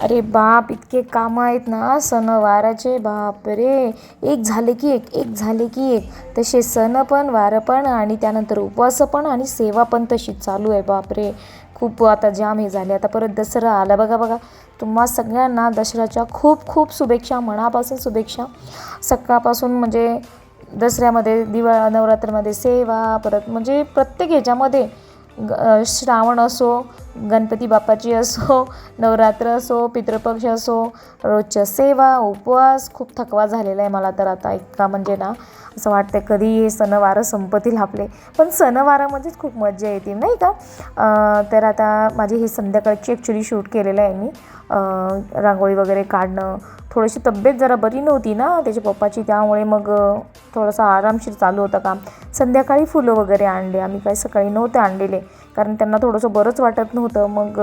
अरे बाप इतके कामं आहेत ना सणवाराचे बाप रे. एक झाले की एक एक झाले की एक. तसे सण पण वारं पण आणि त्यानंतर उपवास पण आणि सेवा पण तशी चालू आहे बाप रे. खूप आता जाम हे झाले. आता परत दसरा आला. बघा बघा. तुम्हा सगळ्यांना दसऱ्याच्या खूप खूप शुभेच्छा मनापासून शुभेच्छा. सकाळपासून म्हणजे दसऱ्यामध्ये दिवा नवरात्रमध्ये सेवा परत म्हणजे प्रत्येक ह्याच्यामध्ये ग श्रावण असो गणपती बाप्पाची असो नवरात्र असो पितृपक्ष असो रोजच्या सेवा उपवास खूप थकवा झालेला आहे मला तर आता इतका म्हणजे ना असं वाटतं कधी हे सणवारं संपतील आपले. पण सणवारामध्येच खूप मजा येते नाही का? तर आता माझी ही संध्याकाळची ॲक्च्युली शूट केलेलं आहे मी. रांगोळी वगैरे काढणं थोडीशी तब्येत जरा बरी नव्हती ना त्याच्या पप्पाची. त्यामुळे मग थोडंसं आरामशीर चालू होतं काम. संध्याकाळी फुलं वगैरे आणले आम्ही. काही सकाळी नव्हते आणलेले. कारण त्यांना थोडंसं बरंच वाटत नव्हतं. मग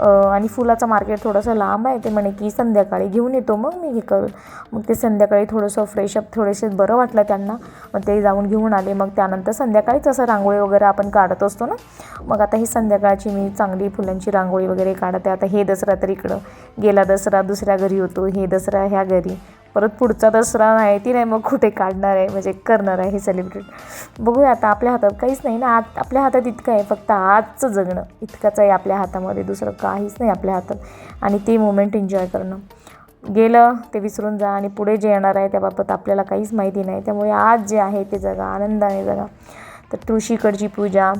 आणि फुलाचं मार्केट थोडंसं लांब आहे. ते म्हणे की संध्याकाळी घेऊन येतो. मग मी हे करून मग ते संध्याकाळी थोडंसं फ्रेशअप थोडेसे बरं वाटलं त्यांना. मग ते जाऊन घेऊन आले. मग त्यानंतर संध्याकाळीच असं रांगोळी वगैरे आपण काढत असतो ना? मग आता ही संध्याकाळची मी चांगली फुलांची रांगोळी वगैरे काढते. आता हे दसरा तर इकडं. गेला दसरा दुसऱ्या घरी होतो. हे दसरा ह्या घरी. परत पुढचा दसरा माहिती नाही मग कुठे काढणार आहे म्हणजे करणार आहे हे सेलिब्रेट बघूया आता आपल्या हातात काहीच नाही ना आत आपल्या हातात इतकं आहे फक्त आजचं जगणं. इतकंच आहे आपल्या हातामध्ये दुसरं काहीच नाही आपल्या हातात. आणि ते मोमेंट एन्जॉय करणं. गेलं ते विसरून जा आणि पुढे जे येणार आहे त्याबाबत आपल्याला काहीच माहिती नाही. त्यामुळे आज जे आहे ते जगा आनंदाने जगा. तर तुळशीकडची पूजा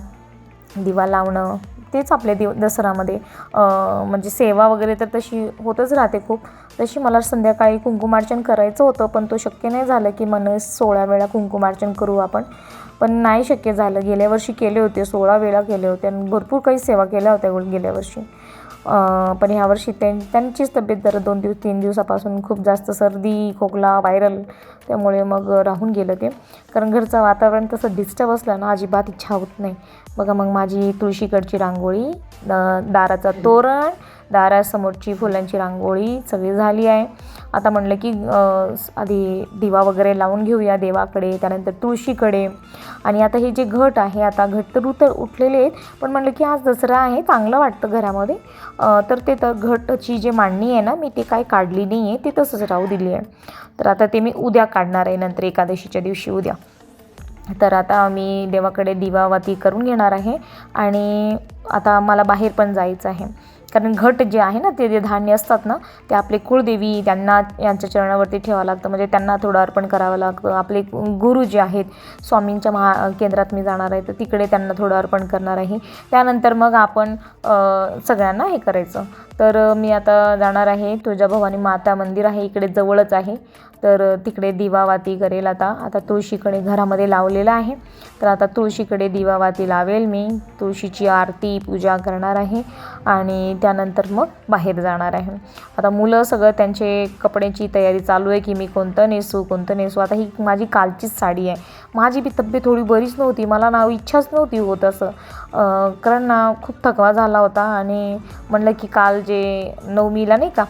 दिवा लावणं तेच आपल्या दिव दसऱ्यामध्ये. म्हणजे सेवा वगैरे तर तशी होतच राहते खूप. तशी मला संध्याकाळी कुंकुमार्चन करायचं होतं पण तो शक्य नाही झालं की मन सोळा वेळा कुंकुमार्चन करू आपण. पण नाही शक्य झालं. गेल्या वर्षी केले होते सोळा वेळा केले होते आणि भरपूर काही सेवा केल्या होत्या गेल्या वर्षी. पण ह्यावर्षी त्यां त्यांचीच तब्येत जरा दोन दिवस तीन दिवसापासून खूप जास्त सर्दी खोकला व्हायरल त्यामुळे मग राहून गेलं ते. कारण घरचं वातावरण तसं डिस्टर्ब असलं ना अजिबात इच्छा होत नाही. बघा मग माझी तुळशीकडची रांगोळी दाराचं दाराचा तोरण दारासमोरची फुलांची रांगोळी सगळी झाली आहे. आता म्हणलं की आधी दिवा वगैरे लावून घेऊया देवाकडे त्यानंतर तुळशीकडे. आणि आता हे जे घट आहे आता घट तर उतर उठलेले आहेत पण म्हणलं की आज दसरा आहे चांगलं वाटतं घरामध्ये. तर ते तर घटची जे मांडणी आहे ना मी ते काय काढली नाही आहे ते तसंच राहू दिली आहे. तर आता ते मी उद्या काढणार आहे नंतर एकादशीच्या दिवशी उद्या. तर आता मी देवाकडे दिवावाती करून घेणार आहे आणि आता मला बाहेर पण जायचं आहे. कारण घट जे आहे ना ते जे धान्य असतात ना ते आपले कुळदेवी त्यांना यांच्या चरणावरती ठेवावं लागतं. म्हणजे त्यांना थोडं अर्पण करावं लागतं. आपले गुरु जे आहेत स्वामींच्या महा केंद्रात मी जाणार आहे तर तिकडे त्यांना थोडं अर्पण करणार आहे. त्यानंतर मग आपण सगळ्यांना हे करायचं. तर मी आता जाणार आहे. तुळजाभवानी माता मंदिर आहे इकडे जवळच आहे. तर तिकडे दिवावाती करेल आता. आता तुळशीकडे घरामध्ये लावलेलं आहे. तर आता तुळशीकडे दिवावाती लावेल मी. तुळशीची आरती पूजा करणार आहे आणि त्यानंतर मग बाहेर जाणार आहे. आता मुलं सगळं त्यांचे कपड्याची तयारी चालू आहे की मी कोणतं नेसू कोणतं नेसू. आता ही माझी कालचीच साडी आहे. माझी बी तब्येत थोडी बरीच नव्हती. मला ना इच्छाच नव्हती होत असं. कारण ना खूप थकवा झाला होता आणि म्हणलं की काल जे नवमीला नाही का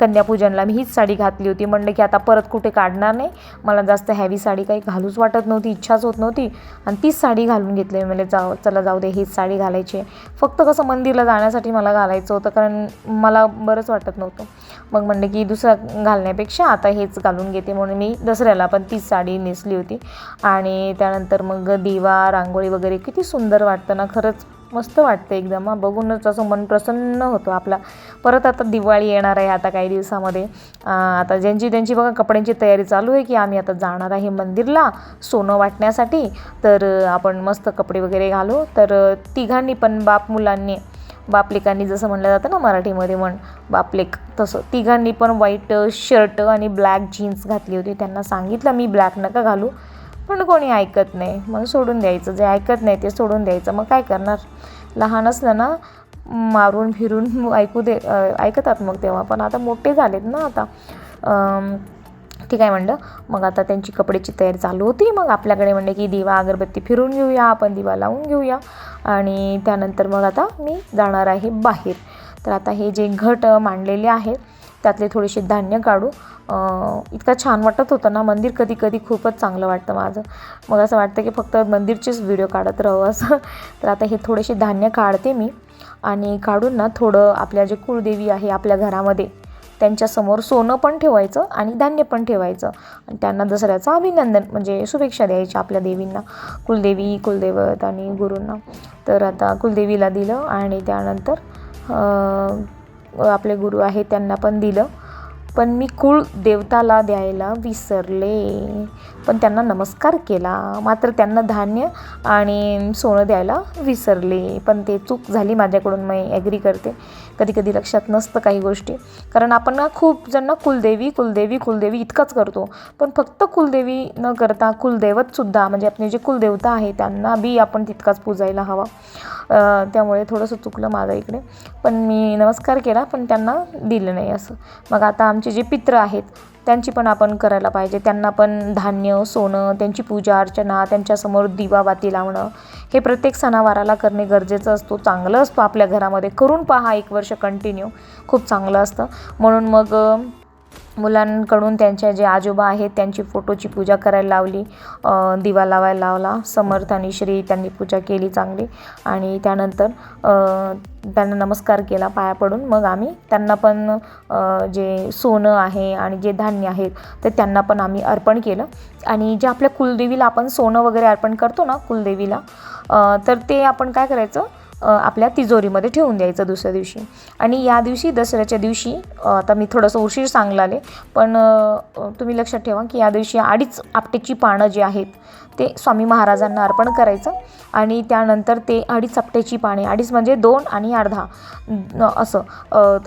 कन्यापूजनला. मी हीच साडी घातली होती. म्हणलं की आता परत कुठे काढणार नाही. मला जास्त हॅवी साडी काही घालूच वाटत नव्हती. इच्छाच होत नव्हती. आणि तीच साडी घालून घेतली. म्हणजे जाऊ चला जाऊ दे हीच साडी घालायची आहे. फक्त कसं मंदिरला जाण्यासाठी मला घालायचं होतं. कारण मला बरंच वाटत नव्हतं. मग म्हणलं की दुसरं घालण्यापेक्षा आता हेच घालून घेते म्हणून मी दसऱ्याला पण तीच साडी नेसली होती. आणि त्यानंतर मग दिवा रांगोळी वगैरे किती सुंदर वाटतं ना. खरंच मस्त वाटतं एकदम. बघूनच असं मन प्रसन्न होतो आपला. परत आता दिवाळी येणार आहे आता काही दिवसामध्ये. आता ज्यांची त्यांची बघा कपड्यांची तयारी चालू आहे की आम्ही आता जाणार आहे मंदिरला सोनं वाटण्यासाठी. तर आपण मस्त कपडे वगैरे घालू. तर तिघांनी पण बाप मुलांनी बापलेकांनी जसं म्हणलं जातं ना मराठीमध्ये म्हण बापलेक तसं. तिघांनी पण व्हाईट शर्ट आणि ब्लॅक जीन्स घातली होती. त्यांना सांगितलं मी ब्लॅक नका घालू. पण कोणी ऐकत नाही. मग सोडून द्यायचं. जे ऐकत नाही ते सोडून द्यायचं. मग काय करणार? लहान असलं ना मारून फिरून ऐकू दे ऐकतात मग तेव्हा. पण आता मोठे झालेत ना आता. ठीक आहे म्हणलं. मग आता त्यांची कपड्याची तयारी चालू होती. मग आपल्याकडे म्हणले की दिवा अगरबत्ती फिरून घेऊया. आपण दिवा लावून घेऊया. आणि त्यानंतर मग आता मी जाणार आहे बाहेर. तर आता हे जे घट मांडलेले आहेत त्यातले थोडेसे धान्य काढू. इतका छान वाटत होतं ना मंदिर कधी कधी खूपच चांगलं वाटतं माझं. मग असं वाटतं की फक्त मंदिरचेच व्हिडिओ काढत राहू असं. तर आता हे थोडेसे धान्य काढते मी आणि काढून ना थोडं आपल्या जे कुळदेवी आहे आपल्या घरामध्ये त्यांच्यासमोर सोनं पण ठेवायचं आणि धान्य पण ठेवायचं. आणि त्यांना दसऱ्याचं अभिनंदन म्हणजे शुभेच्छा द्यायच्या आपल्या देवींना कुलदेवी कुलदेवत आणि गुरूंना. तर आता कुलदेवीला दिलं आणि त्यानंतर आपले गुरु आहेत त्यांना पण दिलं. पण मी कुळ देवताला द्यायला विसरले. पण त्यांना नमस्कार केला. मात्र त्यांना धान्य आणि सोनं द्यायला विसरले. पण ते चूक झाली माझ्याकडून मी ॲग्री करते. कधी कधी लक्षात नसतं काही गोष्टी. कारण आपण ना खूप जण ना कुलदेवी कुलदेवी कुलदेवी इतकंच करतो. पण फक्त कुलदेवी न करता कुलदैवतसुद्धा म्हणजे आपले जे कुलदेवता आहे त्यांना बी आपण तितकाच पूजायला हवा. त्यामुळे थोडंसं चुकलं माझं इकडे. पण मी नमस्कार केला पण त्यांना दिलं नाही असं. मग आता आमचे जे पित्र आहेत त्यांची पण आपण करायला पाहिजे. त्यांना पण धान्य सोनं त्यांची पूजा अर्चना त्यांच्यासमोर दिवाबाती लावणं हे प्रत्येक सणावाराला करणे गरजेचं असतो. चांगलं असतो आपल्या घरामध्ये. करून पहा एक वर्ष कंटिन्यू खूप चांगलं असतं. म्हणून मग मुलांकडून त्यांच्या जे आजोबा आहेत त्यांची फोटोची पूजा करायला लावली. दिवा लावायला लावला. समर्थ आणि श्री त्यांनी पूजा केली चांगली. आणि त्यानंतर त्यांना नमस्कार केला पाया पडून. मग आम्ही त्यांना पण जे सोनं आहे आणि जे धान्य आहेत ते त्यांना पण आम्ही अर्पण केलं. आणि जे आपल्या कुलदेवीला आपण सोनं वगैरे अर्पण करतो ना कुलदेवीला तर ते आपण काय करायचं आपल्या तिजोरीमध्ये ठेवून द्यायचं दुसऱ्या दिवशी. आणि या दिवशी दसऱ्याच्या दिवशी आता मी थोडंसं उशीर सांगलाले पण तुम्ही लक्षात ठेवा की या दिवशी अडीच आपटेची पानं जी आहेत ते स्वामी महाराजांना अर्पण करायचं आणि त्यानंतर ते अडीच चपट्याची पाने अडीच म्हणजे दोन आणि अर्धा असं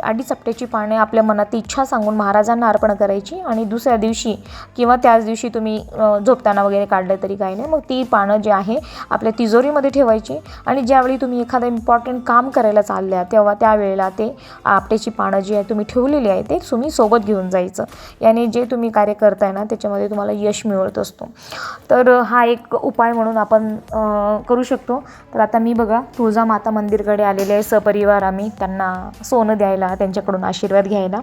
अडीच चपट्याची पाने आपल्या मनात इच्छा सांगून महाराजांना अर्पण करायची आणि दुसऱ्या दिवशी किंवा त्याच दिवशी तुम्ही झोपताना वगैरे काढलं तरी काही नाही. मग ती पानं जे आहे आपल्या तिजोरीमध्ये ठेवायची आणि ज्यावेळी तुम्ही एखादं इम्पॉर्टंट काम करायला चालल्या तेव्हा त्यावेळेला ते आपट्याची पानं जी आहे तुम्ही ठेवलेली आहे ते तुम्ही सोबत घेऊन जायचं. याने जे तुम्ही कार्य करताय ना त्याच्यामध्ये तुम्हाला यश मिळत असतो. तर हा हा एक उपाय म्हणून आपण करू शकतो. तर आता मी बघा तुळजामाता मंदिरकडे आलेले आहे सपरिवार आम्ही त्यांना सोनं द्यायला त्यांच्याकडून आशीर्वाद घ्यायला.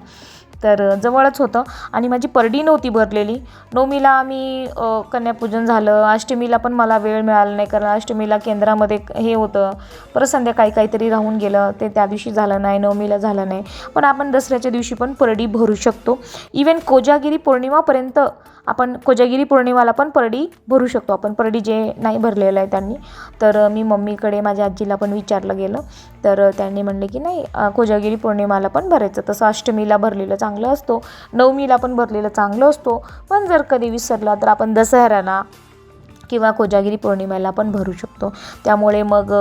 तर जवळच होतं. आणि माझी परडी नव्हती भरलेली. नवमीला आम्ही कन्यापूजन झालं. अष्टमीला पण मला वेळ मिळाला नाही कारण अष्टमीला केंद्रामध्ये हे होतं. परत संध्याकाळी काहीतरी राहून गेलं. ते त्या दिवशी झालं नाही नवमीला झालं नाही. पण आपण दसऱ्याच्या दिवशी पण परडी भरू शकतो. इवन कोजागिरी पौर्णिमापर्यंत आपण कोजागिरी पौर्णिमाला पण परडी भरू शकतो. आपण परडी जे नाही भरलेलं आहे त्यांनी. तर मी मम्मीकडे माझ्या आजीला पण विचारलं गेलं. तर त्यांनी म्हणले की नाही कोजागिरी पौर्णिमाला पण भरायचं. तसं अष्टमीला भरलेलं चांगलं असतो. नवमीला पण भरलेलं चांगलं असतो. पण जर कधी विसरला तर आपण दसऱ्याला किंवा कोजागिरी पौर्णिमेला पण भरू शकतो. त्यामुळे मग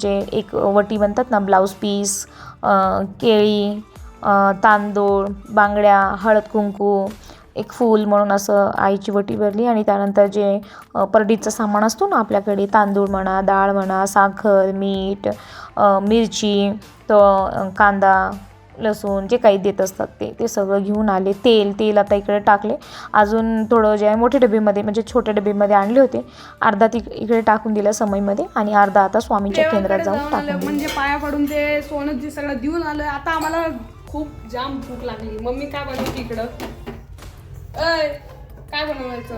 जे एक वटी म्हणतात ना ब्लाऊज पीस केळी तांदूळ बांगड्या हळद कुंकू एक फूल म्हणून असं आईची वटी भरली आणि त्यानंतर जे परडीचं सामान असतो ना आपल्याकडे तांदूळ म्हणा डाळ म्हणा साखर मीठ मिरची तो कांदा लसूण जे काही देत असतात ते ते सगळं घेऊन आले. तेल तेल आता इकडे टाकले. अजून थोडं जे आहे मोठ्या डबेमध्ये म्हणजे छोट्या डबेमध्ये आणले होते. अर्धा ती इकडे टाकून दिलं समईमध्ये आणि अर्धा आता स्वामीच्या केंद्रात जाऊन टाकून दिलं. म्हणजे पाया पडून ते सोनं जे सगळं देऊन आलं. आता आम्हाला खूप जाम भूक लागली. मम्मी काय बनवते इकडं? काय बनवायचं?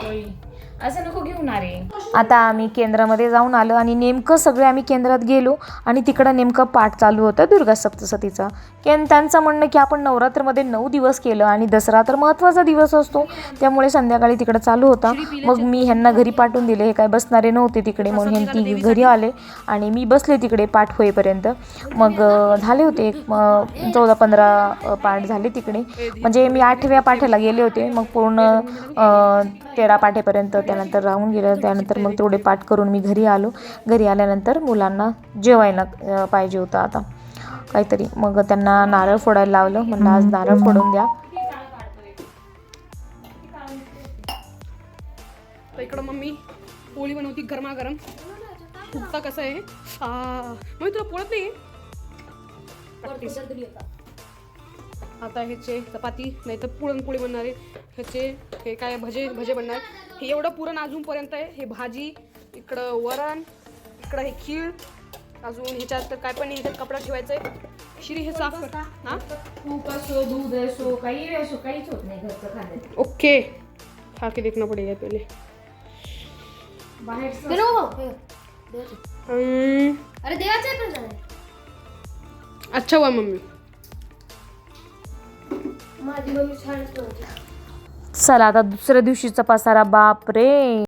असं नको घेऊन अरे आता आम्ही केंद्रामध्ये जाऊन आलो आणि नेमकं सगळे आम्ही केंद्रात गेलो आणि तिकडं नेमकं पाठ चालू होतं दुर्गा सप्तसतीचा केन त्यांचं म्हणणं की आपण नवरात्रमध्ये नऊ दिवस केलं आणि दसरा तर महत्त्वाचा दिवस असतो. त्यामुळे संध्याकाळी तिकडं चालू होता. मग मी ह्यांना घरी पाठवून दिले. हे काय बसणारे नव्हते तिकडे म्हणून हे ती घरी आले आणि मी बसले तिकडे पाठ होईपर्यंत. मग झाले होते एक चौदा पंधरा पाठ झाले तिकडे. म्हणजे मी आठव्या पाठाला गेले होते. मग पूर्ण तेरा पाठेपर्यंत त्यानंतर राहून गेलं त्यानंतर मग तेवढे पाठ करून मी घरी आलो. घरी आल्यानंतर मुलांना जेवायला पाहिजे होतं आता. काहीतरी. मग त्यांना नारळ फोडायला लावलं. म्हणलं आज नारळ फोडून द्या. तर इकडं मम्मी पोळी बनवती गरमागरम. फुगता कसं आहे? आ, मम्मी तुला पोळत नाही. आता ह्याचे चपाती नाही तर पुरणपोळी बनणार आहे. ह्याचे हे काय भजे भजे बनणार. हे एवढं पुरण अजूनपर्यंत आहे. हे भाजी इकडं वरण इकडं हे खीर अजून ह्याच्यात तर काय पण नाही ह्याच्यात कपडा ठेवायचा आहे श्री हे साफ कर. हां? तूप असो दूध असो काही असो काहीच होत नाही घरचं खाण्यात. ओके. खा के देखना पड़ेगा पहले. बाहेर हम्म, अरे देवाचं आहे पण माझी मम्मी हुआ नव्हती. चला आता दुसऱ्या दिवशीचा पसारा. बाप रे